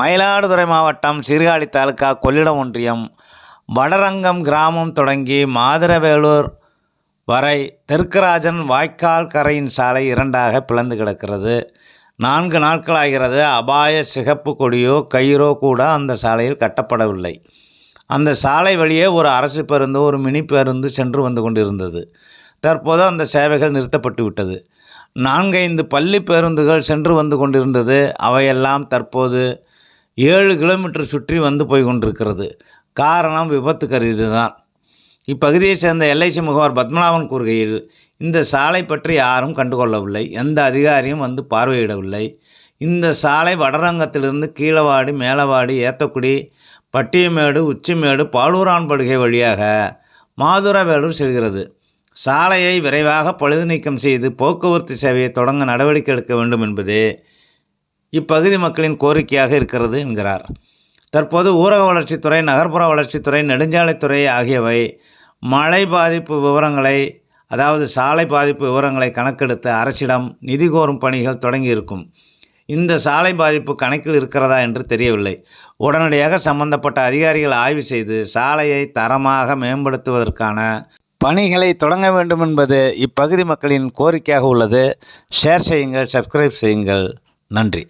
மயிலாடுதுறை மாவட்டம் சீர்காழி தாலுக்கா கொள்ளிடம் ஒன்றியம் வடரங்கம் கிராமம் தொடங்கி மாதுரவேலூர் வரை தெற்குராஜன் வாய்க்கால் கரையின் சாலை இரண்டாக பிளந்து கிடக்கிறது. நான்கு நாட்களாகிறது அபாய சிகப்பு கொடியோ கயிறோ கூட அந்த சாலையில் கட்டப்படவில்லை. அந்த சாலை வழியே ஒரு அரசு பேருந்து ஒரு மினி பேருந்து சென்று வந்து கொண்டிருந்தது. தற்போது அந்த சேவைகள் நிறுத்தப்பட்டு விட்டது. நான்கைந்து பள்ளி பேருந்துகள் சென்று வந்து கொண்டிருந்தது. அவையெல்லாம் தற்போது ஏழு கிலோமீட்டர் சுற்றி வந்து போய் கொண்டிருக்கிறது. காரணம் விபத்து கருதி தான் இப்பகுதியைச் சேர்ந்த எல்ஐசி முகவர் பத்மநாபன் கூறுகையில் இந்த சாலை பற்றி யாரும் கண்டுகொள்ளவில்லை. எந்த அதிகாரியும் வந்து பார்வையிடவில்லை. இந்த சாலை வடரங்கத்திலிருந்து கீழவாடி மேலவாடி ஏத்தக்குடி பட்டியமேடு உச்சிமேடு பாலூரான் படுகை வழியாக மாதுரவேலூர் செல்கிறது. சாலையை விரைவாக பழுது நீக்கம் செய்து போக்குவரத்து சேவையை தொடங்க நடவடிக்கை எடுக்க வேண்டும் என்பதே இப்பகுதி மக்களின் கோரிக்கையாக இருக்கிறது என்கிறார். தற்போது ஊரக வளர்ச்சித்துறை நகர்ப்புற வளர்ச்சித்துறை நெடுஞ்சாலைத்துறை ஆகியவை மழை பாதிப்பு விவரங்களை அதாவது சாலை பாதிப்பு விவரங்களை கணக்கெடுத்து அரசிடம் நிதி கோரும் பணிகள் தொடங்கியிருக்கும். இந்த சாலை பாதிப்பு கணக்கில் இருக்கிறதா என்று தெரியவில்லை. உடனடியாக சம்பந்தப்பட்ட அதிகாரிகள் ஆய்வு செய்து சாலையை தரமாக மேம்படுத்துவதற்கான பணிகளை தொடங்க வேண்டும் என்பது இப்பகுதி மக்களின் கோரிக்கையாக உள்ளது. ஷேர் செய்யுங்கள் சப்ஸ்கிரைப் செய்யுங்கள். நன்றி.